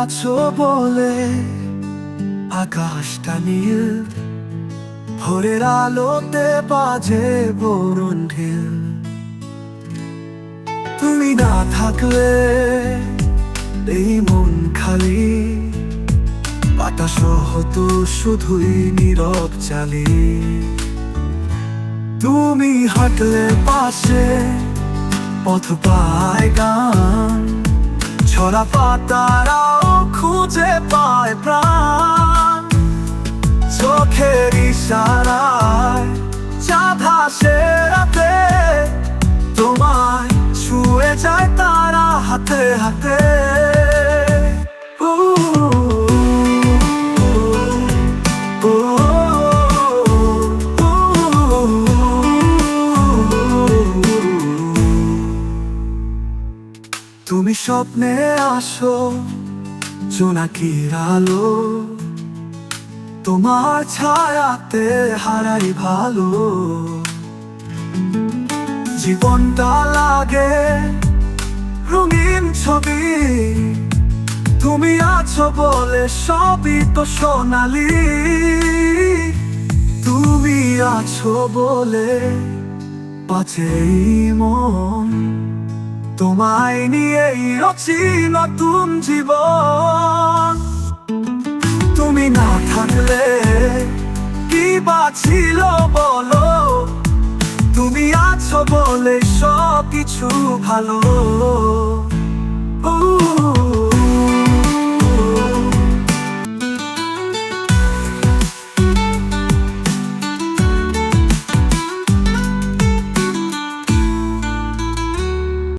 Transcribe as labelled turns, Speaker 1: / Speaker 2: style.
Speaker 1: আছো বলে আকাশটা নীল, ভোরের আলোতে বাজে বরুণ ঢিল। তুমি না থাকলে এই মন খালি বাতাস হতো শুধুই নীরব চালি। তুমি হাঁটলে পাশে পথ পায় গান ছড়া পাতারাও খুঁজে পায় প্রাণ। চোখের ইশারায় চাঁদ হাসে তোমায় ছুঁয়ে যায় তারা হাতে হাতে। তুমি স্বপ্নে আসো, জোনাকির আলো। তোমার ছায়াতে হারাই ভালো। জীবনটা লাগে রঙিন ছবি। তুমি আছো বলে সবই তো সোনালি। তুমি আছো বলে পাচেই মন। তোমায় নিয়েই রচি নতুন জীবন। তুমি না থাকলে কি বা ছিল বলো? তুমি আছো বলে সব কিছু ভালো